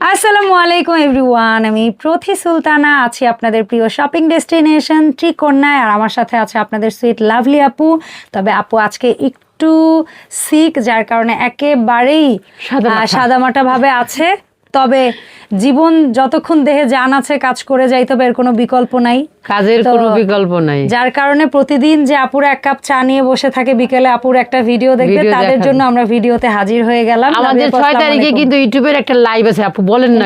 আসসালামু আলাইকুম এভরিওয়ান আমি প্রথি সুলতানা আছি আপনাদের প্রিয় শপিং ডেস্টিনেশন ত্রিকন্যায় আর আমার সাথে আছে আপনাদের সুইট লাভলি আপু তবে আপু আজকে একটু সিক যার কারণে একেবারেই সাদামাটা। ভাবে আছে তবে জীবন যতক্ষণ দেহে জান আছে কাজ করে যাই তবে এর কোনো বিকল্প নাই। কাজের কোনো বিকল্প নাই। যার কারণে প্রতিদিন যে আপুর এক কাপ চা নিয়ে বসে থাকে বিকেলে আপুর একটা ভিডিও দেখবে তাদের জন্য আমরা ভিডিওতে হাজির হয়ে গেলাম। আমাদের লাভলি আপু, ছয় আসসালামু তারিখে কিন্তু ইউটিউবের একটা লাইভ আছে আপু বলেন না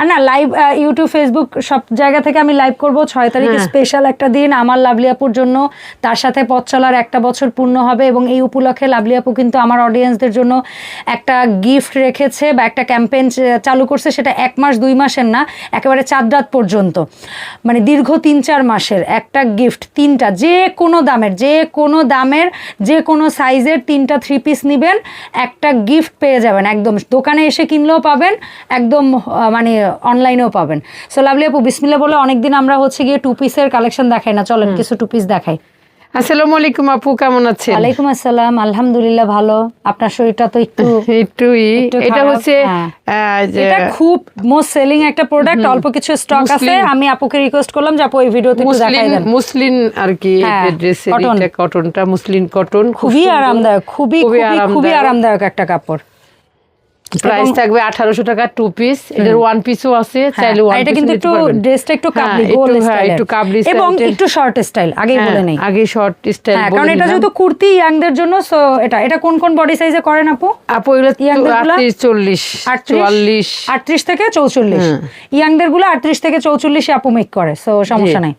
আর না লাইভ ইউটিউব ফেসবুক সব জায়গা থেকে আমি লাইভ করব। ছয় তারিখে হ্যাঁ। স্পেশাল একটা দিন আমার লাভলি আপুর জন্য। তার সাথে পথ চলার একটা বছর পূর্ণ হবে এবং এই উপলক্ষে লাভলি আপু কিন্তু আমার অডিয়েন্সদের জন্য একটা গিফট রেখেছে বা একটা ক্যাম্পেইন চালু করছে সেটা এক মাস দুই মাসের না একেবারে চার রাত পর্যন্ত। মানে দীর্ঘ তিন চার মাসের একটা গিফট তিনটা যে কোনো দামের যে কোনো দামের যে কোনো সাইজের তিনটা থ্রি পিস নেবেন একটা গিফট পেয়ে যাবেন একদম। দোকানে এসে কিনলেও পাবেন একদম মানে অনলাইনেও পাবেন। সো লাভলি আপু বিসমিল্লা বলে অনেকদিন আমরা হচ্ছে গিয়ে টু পিসের কালেকশন দেখাই না। চলেন কিছু টু পিস দেখাই। আসসালামু আলাইকুম আপু কেমন আছেন? ওয়ালাইকুম আসসালাম আলহামদুলিল্লাহ ভালো। আপনার শরীরটা তো একটু একটুই এটা হচ্ছে হ্যাঁ। এটা খুব মোস্ট সেলিং একটা প্রোডাক্ট অল্প কিছু স্টক আছে। আমি আপুকে রিকোয়েস্ট করলাম যে আপু এই ভিডিওতে একটু দেখাই দেন। মুসলিম আর কি ড্রেসের এটা কটনটা মুসলিম কটন খুবই আরামদায়ক খুবই খুবই খুবই আরামদায়ক একটা কাপড়। প্রাইস থাকবে আঠারোশো টাকা টু পিস এটার ওয়ান পিসও আছে হ্যাঁ, চাইলে ওয়ান এটা কিন্তু একটু ড্রেসটা একটু কাবলি গোল একটু- হ্যাঁ, একটু কাবলি এবং একটু শর্ট স্টাইল আগেই বলে নেই। আগে শর্ট স্টাইল হ্যাঁ কারণ এটা যেহেতু কুর্তি ইয়াংদের জন্য সো এটা এটা কোন কোন বডি সাইজে করেন আপু? আপু এগুলো ইয়াংদেরগুলা? আটত্রিশ চল্লিশ চুয়াল্লিশ। আটত্রিশ থেকে চৌচল্লিশ। হ্যাঁ। ইয়াংদেরগুলো আটত্রিশ থেকে চৌচল্লিশে আপু মেক করে সো সমস্যা নাই।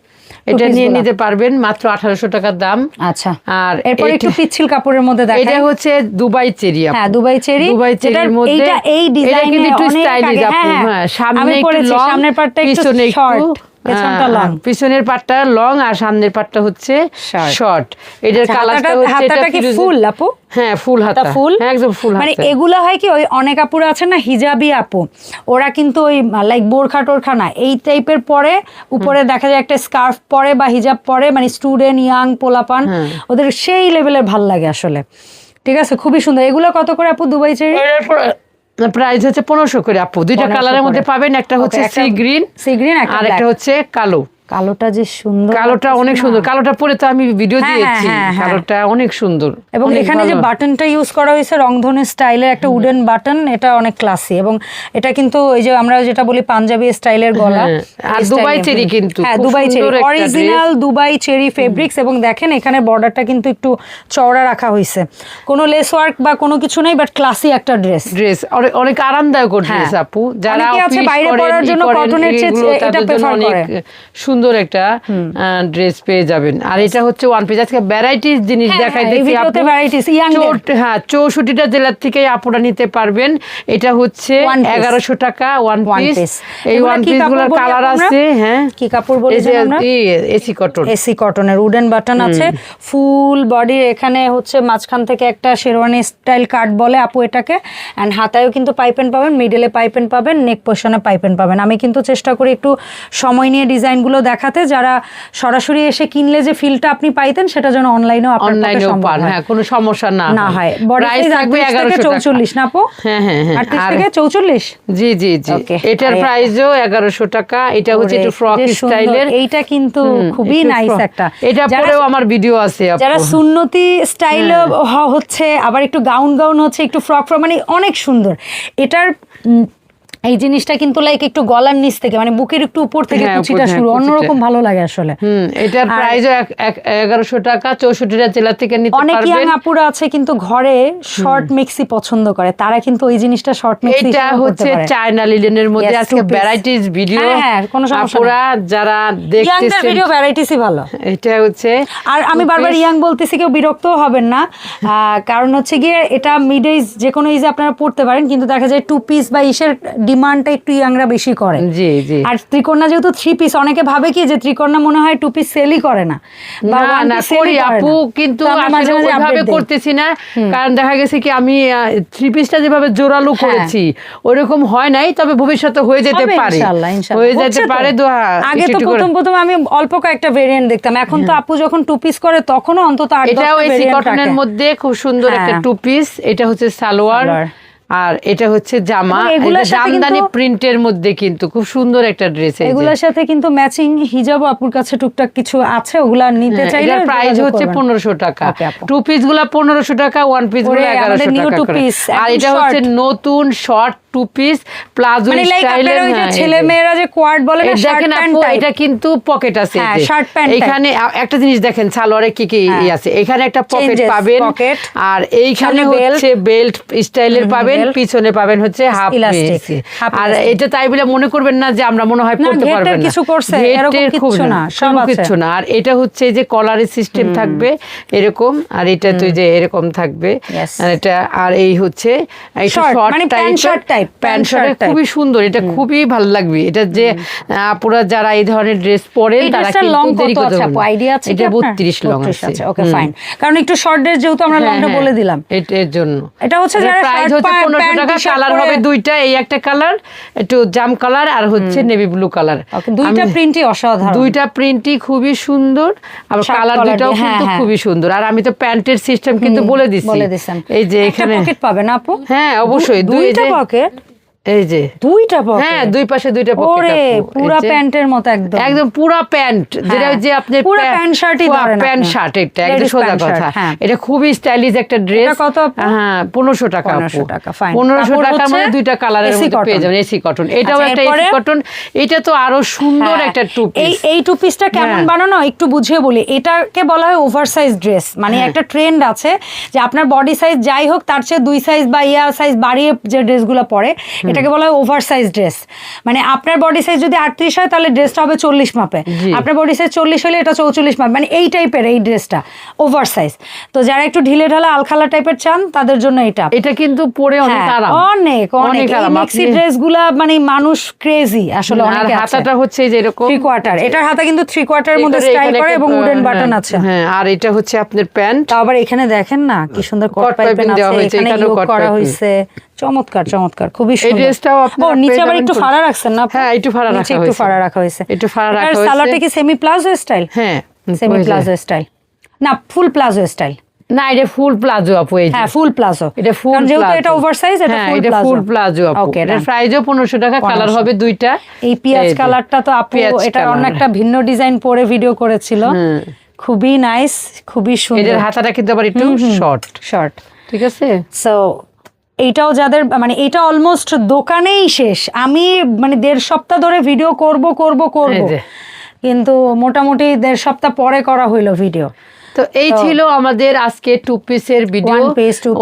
এটা নিয়ে নিতে পারবেন মাত্র আঠারোশো টাকার দাম। আচ্ছা। আর এরপর একটু পিচ্ছিল কাপড়ের মধ্যে এটা হচ্ছে দুবাই চেরি হ্যাঁ দুবাই চেরি। দুবাই চেরির মধ্যে এটা এই ডিজাইনে একটু স্টাইলিশ আপু হ্যাঁ হ্যাঁ। সামনে আমি একটু লং সামনের পাটটা একটু শর্ট পিছনের পাটটা লং আর সামনের পাটটা হচ্ছে শর্ট এটার আচ্ছা, কালারটা হচ্ছে এটা কি ফুল আপু? হ্যাঁ ফুল হাতা। হাতা ফুল? হ্যাঁ, একদম ফুল মানে হাতা। হয় কি ওই অনেক আপুরা আছে না হিজাবি আপু। ওরা কিন্তু ওই লাইক বোরখা টোরখা না। এই টাইপের পরে উপরে দেখা যায় একটা স্কার্ফ পরে বা হিজাব পরে মানে স্টুডেন্ট ইয়াং পোলাপান হ্যাঁ। ওদের সেই লেভেলের ভালো লাগে আসলে। ঠিক আছে? খুবই সুন্দর। এগুলো কত করে আপু দুবাই চেরি? প্রাইস হচ্ছে পনেরোশো করে আপু। দুইটা কালারের মধ্যে পাবেন একটা হচ্ছে সি গ্রিন সি গ্রিন আর একটা হচ্ছে কালো। কালোটা যে সুন্দর কালোটা অনেক সুন্দর। কালোটা পরে তো আমি ভিডিও হ্যাঁ, দিয়েছি। হ্যাঁ, হ্যাঁ। কালোটা অনেক সুন্দর। এবং এখানে যে বাটনটা ইউজ করা হয়েছে রংধনু স্টাইলের একটা উডেন বাটন এটা অনেক ক্লাসি এবং এটা কিন্তু ওই যে আমরা যেটা বলি পাঞ্জাবি স্টাইলের গলা হ্যাঁ, আর দুবাই চেরি কিন্তু, হ্যাঁ Dubai cherry. Original Dubai cherry fabrics এবং দেখেন এখানে বর্ডারটা কিন্তু একটু চওড়া রাখা হয়েছে। কোনো লেস ওয়ার্ক বা কোনো কিছু নেই বাট ক্লাসি একটা ড্রেস ড্রেস অনেক আরামদায়ক ড্রেস হ্যাঁ। আপু। যারা অফিস বাইরে করেন, জন্য কটনের চেয়ে এটা prefer করে। সুন্দর একটা ড্রেস পেয়ে যাবেন। আর এটা হচ্ছে ওয়ান পিস আজকে ভ্যারাইটিস জিনিস হ্যাঁ, দেখাই হ্যাঁ, এই দেখি ভিডিওতে varieties, young দের। চৌট- হ্যাঁ চৌষট্টিটা জেলার থেকে আপুরা নিতে পারবেন। এটা হচ্ছে এগারোশো টাকা ওয়ান পিস এই ওয়ান পিসগুলোর কালার আছে হ্যাঁ। কি কাপড় বলি? এসি কটন এসি কটনের উডেন বাটন আছে। ফুল বডি এখানে হচ্ছে মাঝখান থেকে একটা শেরওয়ানি স্টাইল কাট বলে আপু এটাকে। অ্যান্ড হাতায়ও কিন্তু পাইপেন পাবেন মিডলে পাইপেন পাবেন নেক পোর্শনে পাইপেন পাবেন। আমি কিন্তু চেষ্টা করি একটু সময় নিয়ে ডিজাইনগুলো দেখাতে যারা সরাসরি এসে কিনলে যে ফিলটা আপনি পাইতেন সেটা যেন অনলাইনেও আপনার পক্ষে সম্ভব হ্যাঁ। কোনো সমস্যা না না হয়। বডি সাইজ থাকবে 38 থেকে এগারোশো চৌচল্লিশ না আপু হ্যাঁ হ্যাঁ হ্যাঁ থেকে চৌচল্লিশ? জি জি জি। এটার প্রাইসও এগারোশো টাকা। এটা হচ্ছে একটু ফ্রক স্টাইলের এইটা কিন্তু খুবই নাইস একটা। এটা পরেও আমার ভিডিও আছে যারা সুন্নতি স্টাইল হচ্ছে আবার একটু গাউন গাউন হচ্ছে একটু ফ্রক ফ্রক মানে অনেক সুন্দর। এটার এই জিনিসটা কিন্তু লাইক একটু গলার নিচ থেকে মানে বুকের একটু উপর থেকে হ্যাঁ, কুচিটা শুরু অন্যরকম ভালো লাগে আসলে। হুম এটার প্রাইসও এগারোশো টাকা চৌষট্টিটা জেলা থেকে নিতে অনেক ইয়াং আপুরা আছে কিন্তু ঘরে শর্ট মিক্সি পছন্দ করে তারা কিন্তু ওই জিনিসটা শর্ট মিক্সি এটা হচ্ছে চায়না লিলেনের মধ্যে আজকে ভ্যারাইটিস ভিডিও হ্যাঁ, কোনো সমস্যা আপুরা যারা ইয়াংদের দেখতেছেন ভিডিও ভ্যারাইটিসই ভালো। এটা হচ্ছে আর আমি বারবার ইয়াং বলতেছি কেউ বিরক্ত হবেন না। কারণ হচ্ছে গিয়ে এটা মিড এজ যে কোনো এজে আপনারা পড়তে পারেন কিন্তু দেখা যায় টু পিস বা ইসের ডিমান্ডটা একটু ইয়াংরা বেশি করে। জি জি। আর ত্রিকন্যা যেহেতু থ্রি পিস অনেকে ভাবে কি যে ত্রিকন্যা মনে হয় টু পিস সেলই করে না বা করি আপু কিন্তু মাঝে মাঝে করতেছি না কারণ দেখা গেছে কি আমি থ্রি পিসটা যেভাবে জোরালো হ্যাঁ। করেছি ওইরকম হয় নাই তবে ভবিষ্যতে হয়ে যেতে পারে। হয়ে যেতে পারে আগে তো প্রথম প্রথম আমি অল্প কয়েকটা ভেরিয়েন্ট দেখতাম। এখন তো আপু যখন টু পিস করে তখনও অন্তত আট এটাও এসি কটনের মধ্যে খুব সুন্দর একটা হ্যাঁ। টু পিস এটা হচ্ছে সালোয়ার। আর এটা হচ্ছে জামা জামদানি প্রিন্টের মধ্যে কিন্তু খুব সুন্দর একটা ড্রেস এগুলোর সাথে কিন্তু ম্যাচিং হিজাব আপুর কাছে টুকটাক কিছু আছে ওগুলা নিতে চাইলে এর প্রাইস হচ্ছে করবেন। পনেরোশো টাকা। Okay, টু পিসগুলা পনেরোশো টাকা ওয়ান পিসগুলো ওরে, এগারোশো আমাদের new টাকা আর এটা হচ্ছে নতুন শর্ট টু পিস প্লাজো মানে স্টাইলের ওই যে হ্যাঁ, ছেলে মেয়েরা যে কোয়ার্ড বলে না শার্ট প্যান্ট এটা কিন্তু পকেট আছে হ্যাঁ। এখানে একটা জিনিস দেখেন সালোয়ারে কি কি হ্যাঁ। আছে? এখানে একটা পকেট পাবেন। আর এইখানে হচ্ছে বেল্ট স্টাইলের পাবেন পিছনে পাবেন হচ্ছে হাফ আর এটা তাই বলে মনে করবেন না যে আমরা মনে হয় পড়তে পারবেন না। কিছু করছে, এরকম কিচ্ছু না, সব। কিচ্ছু না। আর এটা হচ্ছে যে কলারের সিস্টেম থাকবে এরকম। আর এটা তো যে এরকম থাকবে। এটা আর এই হচ্ছে শর্ট মানে pant shirt type, pant shirt খুবই সুন্দর এটা খুবই ভালো লাগবে। এটা যে আপুরা যারা এই ধরনের ড্রেস পরেন তারা কিন্তু লং কত আছে আপু? আইডিয়া আছে এটা 32 লং আছে। ওকে ফাইন কারণ একটু শর্ট ড্রেস যেহেতু আমরা লংটা হ্যাঁ, বলে হ্যাঁ, দিলাম এর জন্য। এটা হচ্ছে যারা প্রাইস হচ্ছে টাকা কালার হবে দুইটা এই একটা কালার একটু জাম কালার আর হচ্ছে নেভি ব্লু কালার দুইটা প্রিন্টই অসাধারণ। দুইটা প্রিন্টই খুবই সুন্দর Sharp কালার হ্যাঁ, কিন্তু হ্যাঁ। খুবই সুন্দর। আর আমি তো প্যান্টের সিস্টেম কিন্তু বলে দিচ্ছি এই যে এখানে পকেট পাবে না আপু? হ্যাঁ অবশ্যই। দুই দুইটা পকেট এই যে। দুইটা পকেট হ্যাঁ দুই পাশে দুইটা পকেট ওরে পুরা প্যান্টের মতো একদম। একদম পুরা প্যান্ট। যেটা হ্যাঁ, যে আপনি পুরা প্যান্ট শার্টই ধরেন প্যান্ট শার্ট একটা একদম সোজা কথা। হ্যাঁ। এটা খুবই স্টাইলিশ একটা ড্রেস এটা কত হ্যাঁ পনেরোশো টাকা 1500 টাকা। পনেরোশো কাপড় টাকার মধ্যে দুইটা কালারের মধ্যে পেয়ে যাবেন এসি কটন এটাও আচ্ছা, একটা এসি কটন এটা তো আরও সুন্দর হ্যাঁ, একটা টু এই এই টু পিসটা কেমন। বানানো? একটু বুঝিয়ে বলি। এটাকে বলা হয় ওভার সাইজ ড্রেস মানে। একটা ট্রেন্ড আছে যে আপনার বডি সাইজ যাই হোক তার চেয়ে দুই সাইজ বা ইয়া সাইজ বাড়িয়ে যে ড্রেসগুলো পরে এটাকে বলা হয় ওভার সাইজ ড্রেস মানে আপনার বডি সাইজ যদি আটত্রিশ হয় তাহলে ড্রেসটা হবে চল্লিশ মাপে আপনার বডি সাইজ চল্লিশ হলে এটা চৌচল্লিশ মাপ। মানে এই টাইপের এই ড্রেসটা ওভার সাইজ তো যারা একটু ঢিলে ঢালা আলখালা টাইপের চান তাদের জন্য এটা। এটা কিন্তু পরে অনেক হ্যাঁ, আরাম। অনেক অনেক। মেক্সি আপনি- ড্রেসগুলা মানে মানুষ ক্রেজি আসলে আর অনেকে হাতাটা হচ্ছে যে এরকম। থ্রি কোয়ার্টার এটার হাতে কিন্তু থ্রি কোয়ার্টারের এই মধ্যে স্টাইল করে এবং উডেন হ্যাঁ, বাটন আছে। হ্যাঁ আর এটা হচ্ছে আপনার প্যান্ট। আবার এখানে দেখেন না কি সুন্দর কট পাইপেন দেওয়া আছে। হয়েছে, এখানে করা হয়েছে। চমৎকার চমৎকার খুবই এই সুন্দর। ড্রেসটাও নিচে আবার একটু ফাড়া রাখছেন না হ্যাঁ, একটু ফাড়া রাখা একটু ফাড়া রাখা হয়েছে। একটু ফাড়া রাখা হয়েছে। সালোয়ারটা কি সেমি প্লাজো স্টাইল হ্যাঁ সেমি হয়েছে। প্লাজো স্টাইল না ফুল প্লাজো স্টাইল না এটা ফুল প্লাজো আপু এই। হ্যাঁ ফুল প্লাজো এটা ফুল যেহেতু। এটা ওভার সাইজ এটা হ্যাঁ, ফুল এটা প্লাজো ফুল প্লাজো আপু। ওকে প্রাইসও পনেরোশো টাকা কালার হবে দুইটা। এই পেঁয়াজ কালারটা তো আপু এটা অন্য একটা ভিন্ন ডিজাইন পরে ভিডিও করেছিল। খুবই নাইস খুবই সুন্দর। হাতাটা কিন্তু আবার একটু শর্ট শর্ট ঠিক আছে? সো এইটাও যাদের মানে এটা অলমোস্ট দোকানেই শেষ। আমি মানে দেড় সপ্তাহ ধরে ভিডিও করব করব করব। কিন্তু মোটামুটি দেড় সপ্তাহ পরে করা হইল ভিডিও তো এই ছিল আমাদের আজকে টু পিসের video.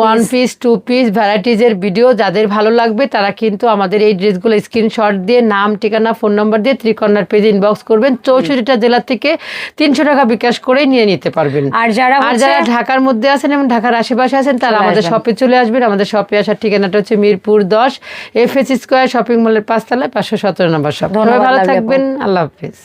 One piece two piece varieties এর ভিডিও যাদের ভালো লাগবে তারা কিন্তু আমাদের এই ড্রেসগুলো স্ক্রিনশট দিয়ে নাম ঠিকানা ফোন নাম্বার দিয়ে ত্রিকর্ণার পেজ ইনবক্স করবেন। চৌষট্টিটা জেলা থেকে তিনশো টাকা বিকাশ করে নিয়ে নিতে পারবেন। আর যারা আর যারা ঢাকার মধ্যে আছেন এবং ঢাকার আশেপাশে আছেন তারা আমাদের শপে চলে আসবেন। আমাদের শপে আসার ঠিকানাটা হচ্ছে মিরপুর দশ এফ এস স্কোয়ার শপিং মলের পাঁচতলায় পাঁচশো সতেরো নম্বর শপ ভালো থাকবেন। আল্লাহ হাফিজ।